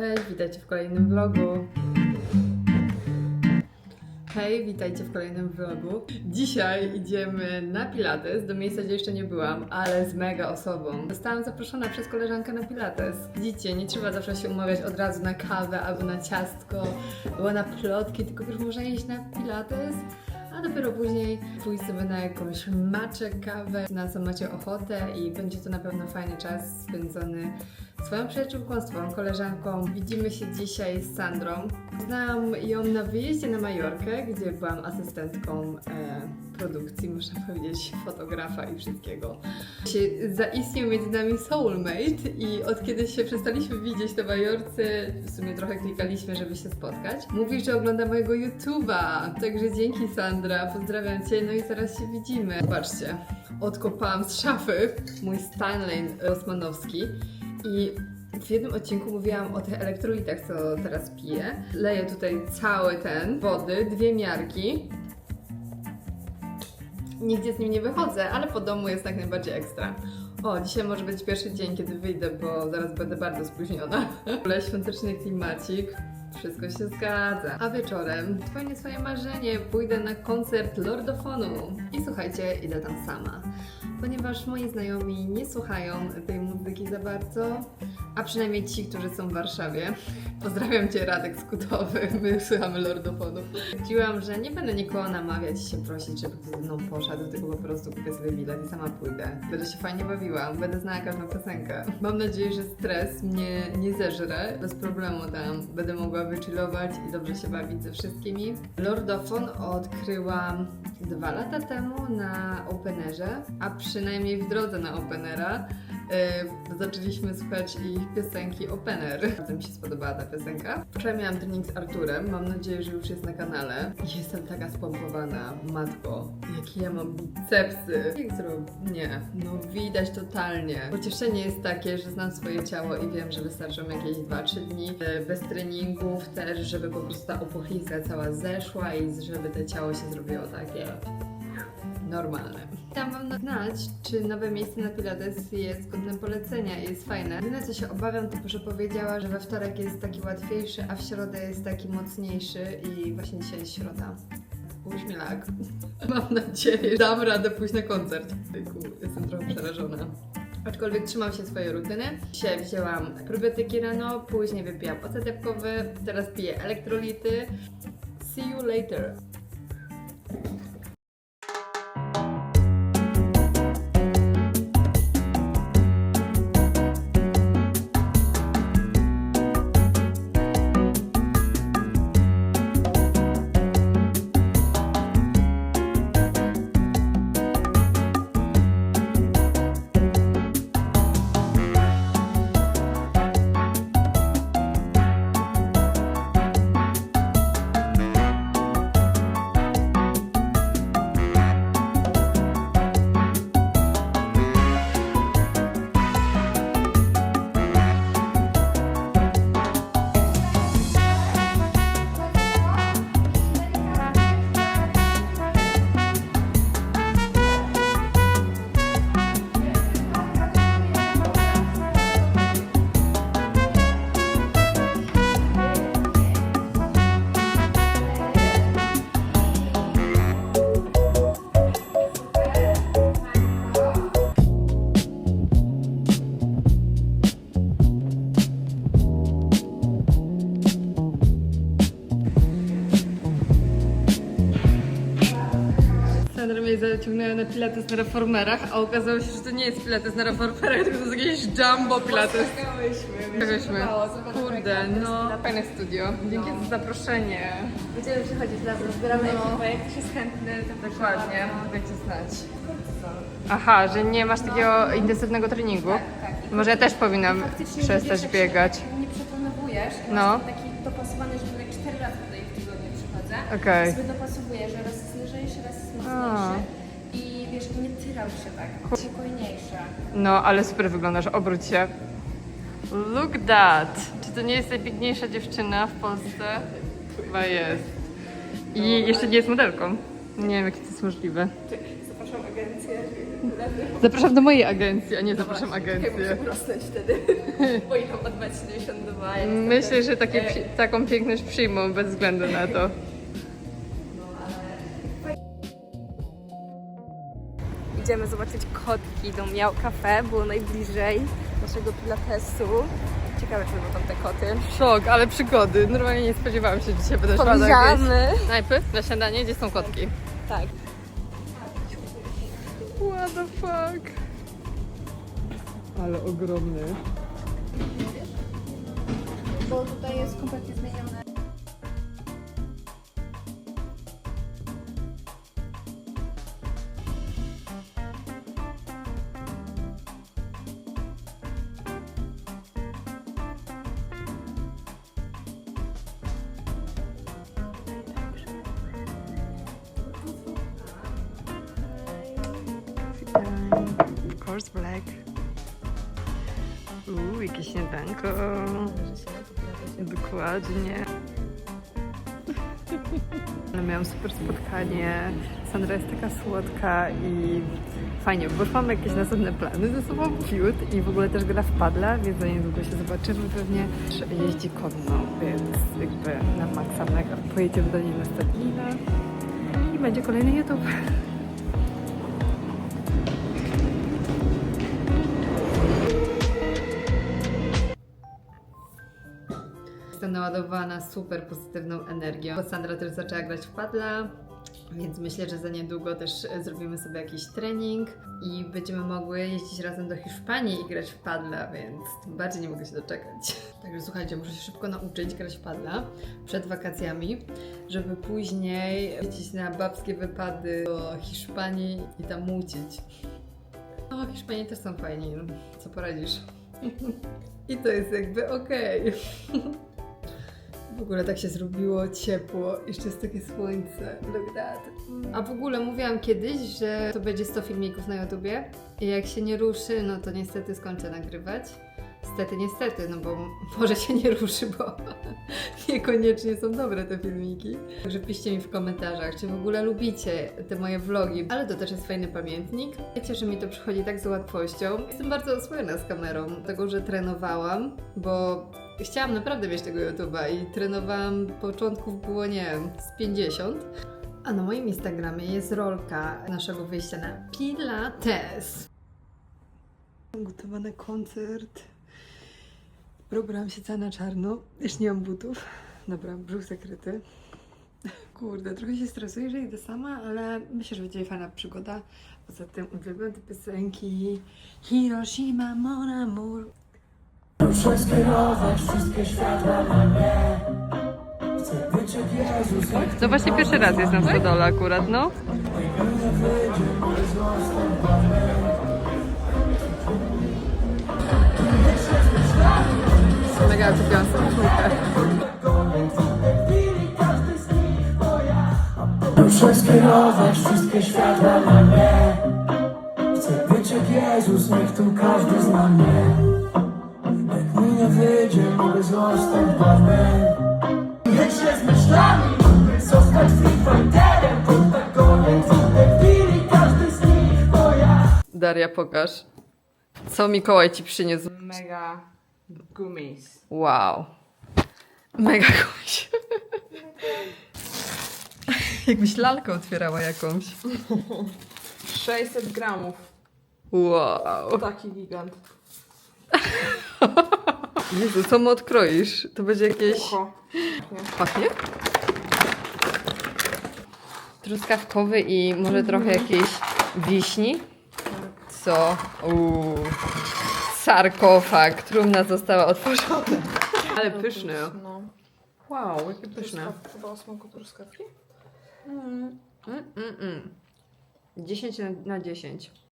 Cześć, witajcie w kolejnym vlogu. Hej, witajcie w kolejnym vlogu. Dzisiaj idziemy na Pilates, do miejsca, gdzie jeszcze nie byłam, ale z mega osobą. Zostałam zaproszona przez koleżankę na Pilates. Widzicie, nie trzeba zawsze się umawiać od razu na kawę albo na ciastko, albo na plotki, tylko wiesz, można iść na Pilates, a dopiero później pójść sobie na jakąś maczę, kawę, na co macie ochotę i będzie to na pewno fajny czas spędzony swoją przyjaciółką, swoją koleżanką. Widzimy się dzisiaj z Sandrą. Znałam ją na wyjeździe na Majorkę, gdzie byłam asystentką e, produkcji, można powiedzieć, fotografa i wszystkiego. Zaistniał między nami soulmate i od kiedy się przestaliśmy widzieć na Majorce, w sumie trochę klikaliśmy, żeby się spotkać. Mówi, że ogląda mojego YouTube'a, także dzięki Sandra, pozdrawiam Cię, no i zaraz się widzimy. Zobaczcie, odkopałam z szafy mój Stanley Osmanowski i w jednym odcinku mówiłam o tych elektrolitach, co teraz piję. Leję tutaj cały ten wody, dwie miarki. Nigdzie z nim nie wychodzę, ale po domu jest jak najbardziej ekstra. O, dzisiaj może być pierwszy dzień, kiedy wyjdę, bo zaraz będę bardzo spóźniona. Ogóle świąteczny klimacik. Wszystko się zgadza. A wieczorem spełnię swoje marzenie. Pójdę na koncert Lordofonu. I słuchajcie, idę tam sama. Ponieważ moi znajomi nie słuchają tej muzyki za bardzo, a przynajmniej ci, którzy są w Warszawie. Pozdrawiam Cię, Radek Skutowy. My słuchamy Lordofonu. Stwierdziłam, że nie będę nikogo namawiać się prosić, żeby ze mną poszedł, tylko po prostu kupię sobie bilet i sama pójdę. Będę się fajnie bawiła, będę znała każdą piosenkę. Mam nadzieję, że stres mnie nie zeżre. Bez problemu tam będę mogła wychillować i dobrze się bawić ze wszystkimi. Lordofon odkryłam dwa lata temu na Openerze, a przynajmniej w drodze na Openera. Yy, zaczęliśmy słuchać ich piosenki Opener. Bardzo mi się spodobała ta piosenka. Wczoraj miałam trening z Arturem, mam nadzieję, że już jest na kanale. Jestem taka spompowana, matko, jakie ja mam bicepsy. Jak zrobię? Nie, no widać totalnie. Pocieszenie jest takie, że znam swoje ciało i wiem, że wystarczą jakieś 2-3 dni yy, bez treningów też, żeby po prostu ta opuchlizna cała zeszła i żeby to ciało się zrobiło takie normalne. Chciałam Wam znać, czy nowe miejsce na Pilates jest godne polecenia i jest fajne. Jedyne co się obawiam, to że powiedziała, że we wtorek jest taki łatwiejszy, a w środę jest taki mocniejszy i właśnie dzisiaj jest środa. Uśmielak. Mam nadzieję, że dam radę pójść na koncert. Jestem trochę przerażona. Aczkolwiek trzymam się swojej rutyny. Dzisiaj wzięłam probiotyki rano, później wypijam ocet teraz piję elektrolity. See you later. Sandra mnie zaciągnęła na pilates na reformerach, a okazało się, że to nie jest pilates na reformerach, tylko to jest jakieś jumbo pilates. Czekałyśmy. Kurde, no. Fajne studio. Dzięki za zaproszenie. Będziemy przychodzić razem, zbieramy No. ekipę, jak ktoś jest chętny, to Dokładnie, dajcie znać. Aha, że nie masz takiego intensywnego treningu? Tak, tak. Może ja też powinnam faktycznie przestać jak biegać. się Nie przetonowujesz, i No. masz taki dopasowany, że tak 4 razy tutaj w tygodniu przychodzę. Okej. Sobie dopasowuję, że raz lżejszy, raz jest mocniejszy. I wiesz, nie tyrał się tak, spokojniejsze. No, ale super wyglądasz, obróć się. Look that! Czy to nie jest najpiękniejsza dziewczyna w Polsce? Chyba jest. I jeszcze nie jest modelką. Nie wiem, jak to jest możliwe. naszą agencję. Zapraszam do mojej agencji, a nie zapraszam Muszę agencję. urosnąć wtedy, bo idą od 1,72 m. Myślę, że takie, przy- taką piękność przyjmą bez względu na to. Idziemy zobaczyć kotki do Miał Cafe, było najbliżej naszego pilatesu. Ciekawe, czy będą tam te koty. Szok, ale przygody. Normalnie nie spodziewałam się, że dzisiaj będę szła do jakiejś Podjeżdżamy. knajpy na śniadanie, gdzie są kotki. Tak. What the fuck? Ale ogromny. Bo tutaj jest kompletnie zmienione. Course black. Uuu, jakieś śniadanko. Dokładnie. Ale miałam super spotkanie. Sandra jest taka słodka i fajnie, bo już mamy jakieś następne plany ze sobą cute i w ogóle też gra w padla, więc za niedługo się zobaczymy pewnie. Jeździ konno, więc jakby na maksa mega. Pojedziemy do niej na stadninę i będzie kolejny YouTube. Jestem naładowana super pozytywną energią. Bo Sandra też zaczęła grać w padla, więc myślę, że za niedługo też zrobimy sobie jakiś trening i będziemy mogły jeździć razem do Hiszpanii i grać w padla, więc tym bardziej nie mogę się doczekać. Także słuchajcie, muszę się szybko nauczyć grać w padla przed wakacjami, żeby później jeździć na babskie wypady do Hiszpanii i tam mucić. No, Hiszpanie też są fajni, no, co poradzisz. I to jest jakby okej. W ogóle tak się zrobiło ciepło, jeszcze jest takie słońce. Look that. A w ogóle mówiłam kiedyś, że to będzie 100 filmików na YouTubie i jak się nie ruszy, no to niestety skończę nagrywać. Niestety, niestety, no bo może się nie ruszy, bo niekoniecznie są dobre te filmiki. Także piszcie mi w komentarzach, czy w ogóle lubicie te moje vlogi, ale to też jest fajny pamiętnik. Wiecie, że mi to przychodzi tak z łatwością. Jestem bardzo oswojona z kamerą, tego, że trenowałam, bo chciałam naprawdę mieć tego YouTube'a i trenowałam, początków było, nie wiem, z 50. A na moim Instagramie jest rolka naszego wyjścia na Pilates. Gotowany koncert. Program się cała na czarno. Już nie mam butów. Dobra, brzuch zakryty. Kurde, trochę się stresuję, że idę sama, ale myślę, że będzie fajna przygoda. Poza tym uwielbiam te piosenki. Hiroshima, mon amour. Muszę skierować wszystkie światła na mnie Chcę być jak Jezus, jak To właśnie pierwszy raz jest na stodole akurat, no. nie wyjdzie, mój złostem Mega kupiłam czulkę. Muszę skierować wszystkie światła na mnie Chcę być jak Jezus, niech tu każdy zna mnie wyjdzie, mogę zostać Batman Być się z myślami, zostać free fighterem To tak koniec, debili, każdy z nich, bo ja Daria, pokaż. Co Mikołaj ci przyniósł? Mega gummies. Wow. Mega komuś. Jakbyś lalkę otwierała jakąś. 600 gramów. Wow. Taki gigant. Jezu, co mu odkroisz? To będzie jakieś... Ucho. Pachnie? Truskawkowy i może trochę jakiejś wiśni. Co? Uuu. Sarkofag. Trumna została otworzona. Ale pyszny. No. Wow, jakie pyszne. Chyba o smaku truskawki. Mm, mm, mm. 10 na, na 10.